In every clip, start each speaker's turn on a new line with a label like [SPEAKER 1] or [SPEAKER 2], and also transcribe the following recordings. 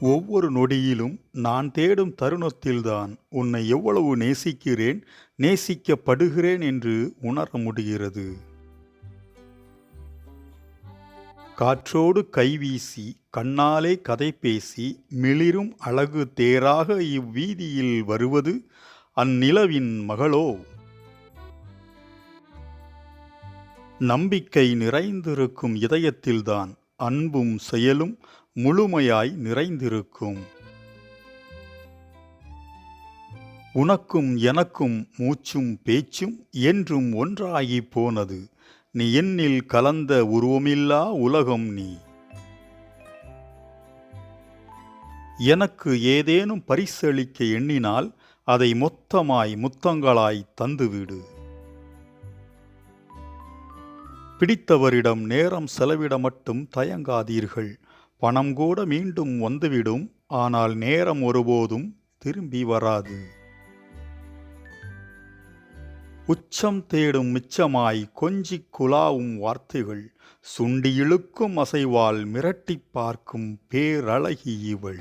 [SPEAKER 1] ஒவ்வொரு நொடியிலும் நான் தேடும் தருணத்தில்தான் உன்னை எவ்வளவு நேசிக்கிறேன் நேசிக்கப்படுகிறேன் என்று உணர முடிகிறது. காற்றோடு கைவீசி கண்ணாலே கதை பேசி மிளிரும் அழகு தேராக இவ்வீதியில் வருவது அந்நிலவின் மகளோ? நம்பிக்கை நிறைந்திருக்கும் இதயத்தில்தான் அன்பும் செயலும் முழுமையாய் நிறைந்திருக்கும். உனக்கும் எனக்கும் மூச்சும் பேச்சும் என்றும் ஒன்றாகிப் போனது. நீ என்னில் கலந்த உருவமில்லா உலகம் நீ. எனக்கு ஏதேனும் பரிசளிக்க எண்ணினால் அதை மொத்தமாய் முத்தங்களாய் தந்துவிடு. பிடித்தவரிடம் நேரம் செலவிட மட்டும் தயங்காதீர்கள். பணம் கூட மீண்டும் வந்துவிடும் ஆனால் நேரம் ஒருபோதும் திரும்பி வராது. உச்சம் தேடும் மிச்சமாய் கொஞ்சிக் குலாவும் வார்த்தைகள் சுண்டி இழுக்கும் அசைவால் மிரட்டிப் பார்க்கும் பேரழகி இவள்.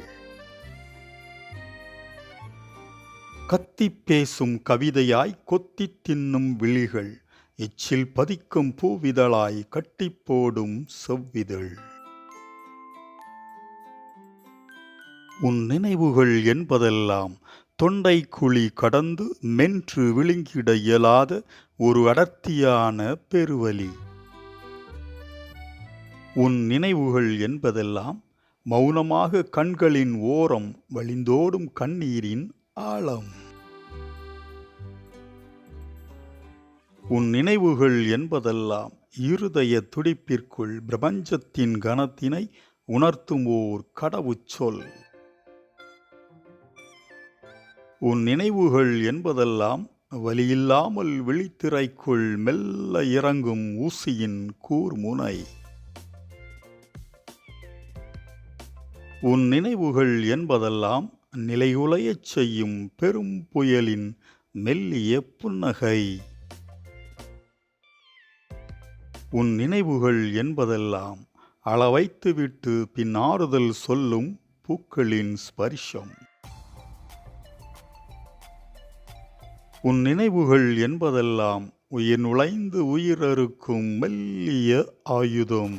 [SPEAKER 1] கத்தி பேசும் கவிதையாய் கொத்தித் தின்னும் விழிகள் எச்சில் பதிக்கும் பூவிதழாய் கட்டிப்போடும் செவ்விதழ். உன் நினைவுகள் என்பதெல்லாம் தொண்டை குழி கடந்து மென்று விழுங்கிட இயலாத ஒரு அடர்த்தியான பெருவலி. உன் நினைவுகள் என்பதெல்லாம் மௌனமாக கண்களின் ஓரம் வழிந்தோடும் கண்ணீரின் ஆழம். உன் நினைவுகள் என்பதெல்லாம் இருதய துடிப்பிற்குள் பிரபஞ்சத்தின் கனத்தினை உணர்த்தும் ஓர் கடவுச்சொல். உன் நினைவுகள் என்பதெல்லாம் வலியில்லாமல் விழித்திரைக்குள் மெல்ல இறங்கும் ஊசியின் கூர்முனை. உன் நினைவுகள் என்பதெல்லாம் நிலைகுலையச் செய்யும் பெரும் புயலின் மெல்லிய புன்னகை. உன் நினைவுகள் என்பதெல்லாம் அளவைத்துவிட்டு பின் ஆறுதல் சொல்லும் பூக்களின் ஸ்பரிசம். உன் நினைவுகள் என்பதெல்லாம் உயிர் நுழைந்து உயிரறுக்கும் மெல்லிய ஆயுதம்.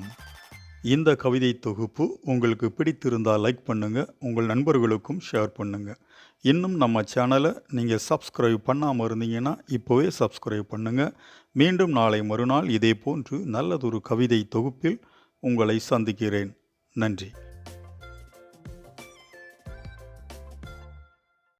[SPEAKER 1] இந்த கவிதை தொகுப்பு உங்களுக்கு பிடித்திருந்தால் லைக் பண்ணுங்கள் உங்கள் நண்பர்களுக்கும் ஷேர் பண்ணுங்கள் இன்னும் நம்ம சேனலை நீங்கள் சப்ஸ்கிரைப் பண்ணாமல் இருந்தீங்கன்னா இப்போவே சப்ஸ்கிரைப் பண்ணுங்கள் மீண்டும் நாளை மறுநாள் இதே போன்று நல்லதொரு கவிதை தொகுப்பில் உங்களை சந்திக்கிறேன். நன்றி.